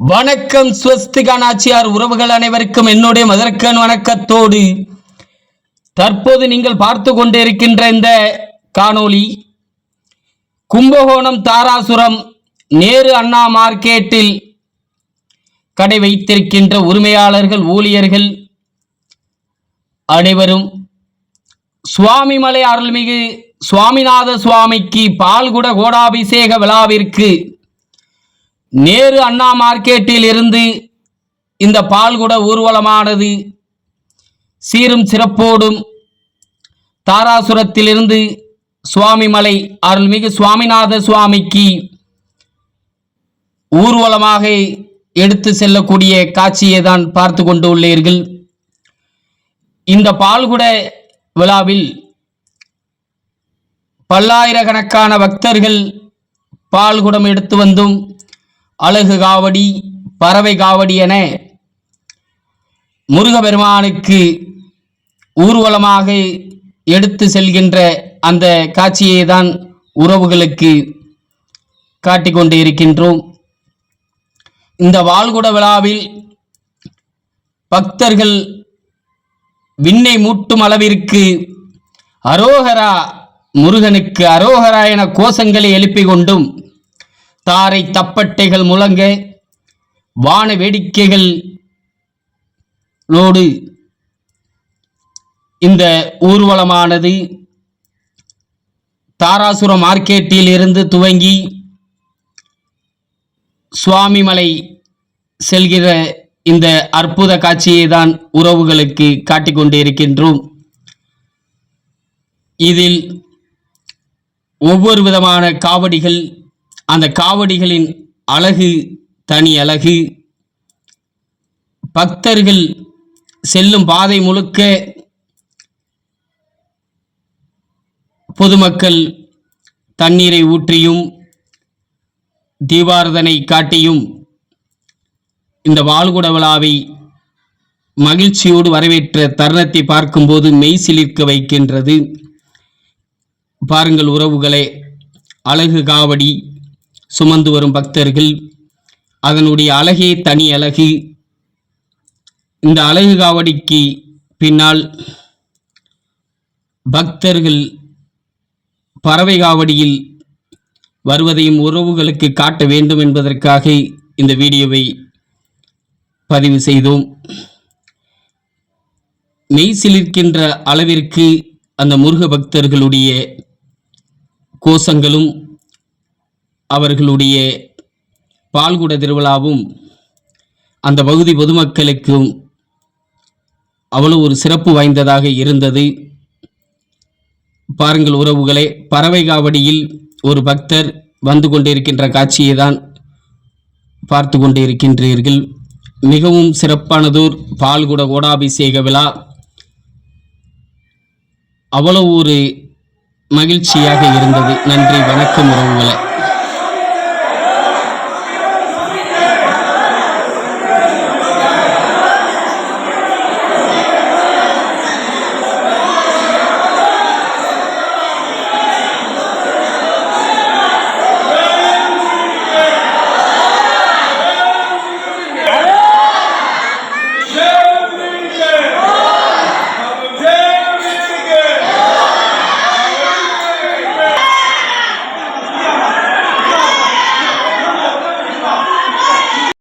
வணக்கம் ஸ்வஸ்திகா நாச்சியார் உறவுகள் அனைவருக்கும் என்னுடைய மதற்கன் வணக்கத்தோடு. தற்போது நீங்கள் பார்த்து கொண்டிருக்கின்ற இந்த காணொளி கும்பகோணம் தாராசுரம் நேரு அண்ணா மார்க்கெட்டில் கடை வைத்திருக்கின்ற உரிமையாளர்கள் ஊழியர்கள் அனைவரும் சுவாமிமலை அருள்மிகு சுவாமிநாத சுவாமிக்கு பால்குட கோடாபிஷேக விழாவிற்கு நேரு அண்ணா மார்க்கெட்டில் இருந்து இந்த பால்குட ஊர்வலமானது. சீரும் சிறப்போடும் தாராசுரத்திலிருந்து சுவாமிமலை அருள்மிகு சுவாமிநாத சுவாமிக்கு ஊர்வலமாக எடுத்து செல்லக்கூடிய காட்சியை தான் பார்த்து கொண்டு உள்ளீர்கள். இந்த பால்குட விழாவில் பல்லாயிரக்கணக்கான பக்தர்கள் பால்குடம் எடுத்து வந்தும் அழகு காவடி பறவை காவடி என முருகபெருமானுக்கு ஊர்வலமாக எடுத்து செல்கின்ற அந்த காட்சியை தான் உறவுகளுக்கு காட்டிக்கொண்டு இருக்கின்றோம் இந்த வால்குட விழாவில் பக்தர்கள் விண்ணை மூட்டும் அளவிற்கு அரோகரா முருகனுக்கு அரோகரா என கோஷங்களை எழுப்பிக் கொண்டும் தாரை தப்பட்டைகள் முழங்க வான வேடிக்கைகளோடு இந்த ஊர்வலமானது தாராசுரம் மார்க்கெட்டில் இருந்து துவங்கி சுவாமிமலை செல்கிற இந்த அற்புத காட்சியை தான் உறவுகளுக்கு காட்டிக் கொண்டிருக்கின்றோம் இதில் ஒவ்வொரு விதமான காவடிகள் அந்த காவடிகளின் அழகு தனி அழகு. பக்தர்கள் செல்லும் பாதை முழுக்க பொதுமக்கள் தண்ணீரை ஊற்றியும் தீபாரதனை காட்டியும் இந்த வாழ்குட விழாவை மகிழ்ச்சியோடு வரவேற்ற தருணத்தை பார்க்கும்போது மெய் சிலிர்க்க வைக்கின்றது. பாருங்கள் உறவுகளே அழகு காவடி. சுமந்து வரும் பக்தர்கள் அதனுடைய அழகே தனி அழகு. இந்த அழகு காவடிக்கு பின்னால் பக்தர்கள் பறவை காவடியில் வருவதையும் உறவுகளுக்கு காட்ட வேண்டும் என்பதற்காக இந்த வீடியோவை பதிவு செய்தோம். மெய் சிலிர்க்கின்ற அளவிற்கு அந்த முருக பக்தர்களுடைய கோஷங்களும் அவர்களுடைய பால்குட திருவிழாவும் அந்த பகுதி பொதுமக்களுக்கும் அவ்வளவு ஒரு சிறப்பு வாய்ந்ததாக இருந்தது. பாருங்கள் உறவுகளே பறவை காவடியில் ஒரு பக்தர் வந்து கொண்டிருக்கின்ற காட்சியை தான் பார்த்து கொண்டிருக்கின்றீர்கள். மிகவும் சிறப்பானதோர் பால்குட கோடாபிஷேக விழா. அவ்வளவு ஒரு மகிழ்ச்சியாக இருந்தது. நன்றி வணக்கம் உறவுகளை.